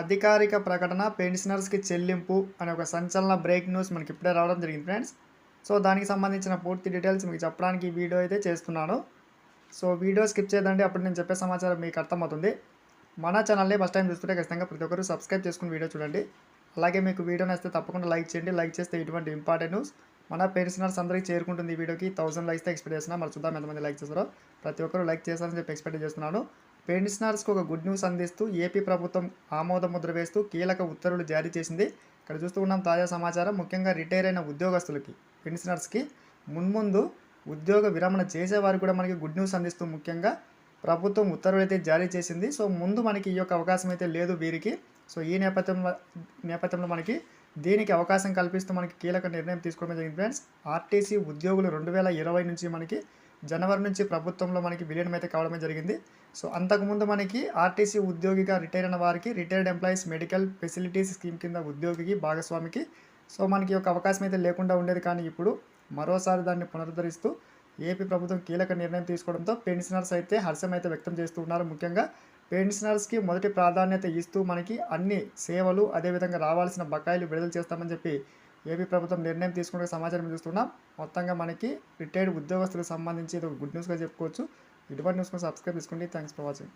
అధికారిక ప్రకటన పెన్షనర్స్కి చెల్లింపు అనే ఒక సంచలన బ్రేక్ న్యూస్ మనకి ఇప్పుడే రావడం జరిగింది ఫ్రెండ్స్. సో దానికి సంబంధించిన పూర్తి డీటెయిల్స్ మీకు చెప్పడానికి ఈ వీడియో అయితే చేస్తున్నాను. సో వీడియో స్కిప్ చేయదండి. అప్పుడు నేను చెప్పే సమాచారం మీకు అర్థమవుతుంది. మన ఛానల్ని ఫస్ట్ టైం చూస్తుంటే ఖచ్చితంగా ప్రతి ఒక్కరు సబ్స్క్రైబ్ చేసుకుని వీడియో చూడండి. అలాగే మీకు వీడియో నచ్చితే తప్పకుండా లైక్ చేయండి. లైక్ చేస్తే ఇటువంటి ఇంపార్టెంట్ న్యూస్ మన పెన్షనర్స్ అందరికీ చేరుకుంటుంది ఈ వీడియోకి. థౌసండ్ లైక్స్ ఎక్స్పెక్ట్ చేస్తున్నా. మరి చూద్దాం ఎంతమంది లైక్ చేస్తారో. ప్రతి ఒక్కరు లైక్ చేస్తారని చెప్పి ఎక్స్పెక్ట్ చేస్తున్నాను. పెన్షనర్స్కి ఒక గుడ్ న్యూస్ అందిస్తూ ఏపీ ప్రభుత్వం ఆమోద ముద్ర వేస్తూ కీలక ఉత్తర్వులు జారీ చేసింది. ఇక్కడ చూస్తూ ఉన్నాం తాజా సమాచారం. ముఖ్యంగా రిటైర్ అయిన ఉద్యోగస్తులకి పెన్షనర్స్కి మున్ముందు ఉద్యోగ విరమణ చేసేవారు కూడా మనకి గుడ్ న్యూస్ అందిస్తూ ముఖ్యంగా ప్రభుత్వం ఉత్తర్వులు అయితే జారీ చేసింది. సో ముందు మనకి ఈ యొక్క అవకాశం అయితే లేదు వీరికి. సో ఈ నేపథ్యంలో నేపథ్యంలో మనకి దీనికి అవకాశం కల్పిస్తూ మనకి కీలక నిర్ణయం తీసుకోవడం జరిగింది. ఫ్రెండ్స్ ఆర్టీసీ ఉద్యోగులు రెండు వేల ఇరవై నుంచి మనకి జనవరి నుంచి ప్రభుత్వంలో మనకి విలీనం అయితే కావడమే జరిగింది. సో అంతకుముందు మనకి ఆర్టీసీ ఉద్యోగిగా రిటైర్ అయిన వారికి retired employees medical facilities scheme కింద ఉద్యోగికి భాగస్వామికి. సో మనకి ఒక అవకాశం అయితే లేకుండా ఉండేది. కానీ ఇప్పుడు మరోసారి దాన్ని పునరుద్ధరిస్తూ ఏపీ ప్రభుత్వం కీలక నిర్ణయం తీసుకోవడంతో పెన్షనర్స్ అయితే హర్షం అయితే వ్యక్తం చేస్తూ ఉన్నారు. ముఖ్యంగా పెన్షనర్స్కి మొదటి ప్రాధాన్యత ఇస్తూ మనకి అన్ని సేవలు అదేవిధంగా రావాల్సిన బకాయిలు విడుదల చేస్తామని చెప్పి ఏపీ ప్రభుత్వం నిర్ణయం తీసుకునే సమాచారం చూస్తున్నాం. మొత్తంగా మనకి రిటైర్డ్ ఉద్యోగస్తులకు సంబంధించి ఇది ఒక గుడ్ న్యూస్గా చెప్పుకోవచ్చు. ఇటువంటి న్యూస్ సబ్స్క్రైబ్ చేసుకోండి. Thanks for watching.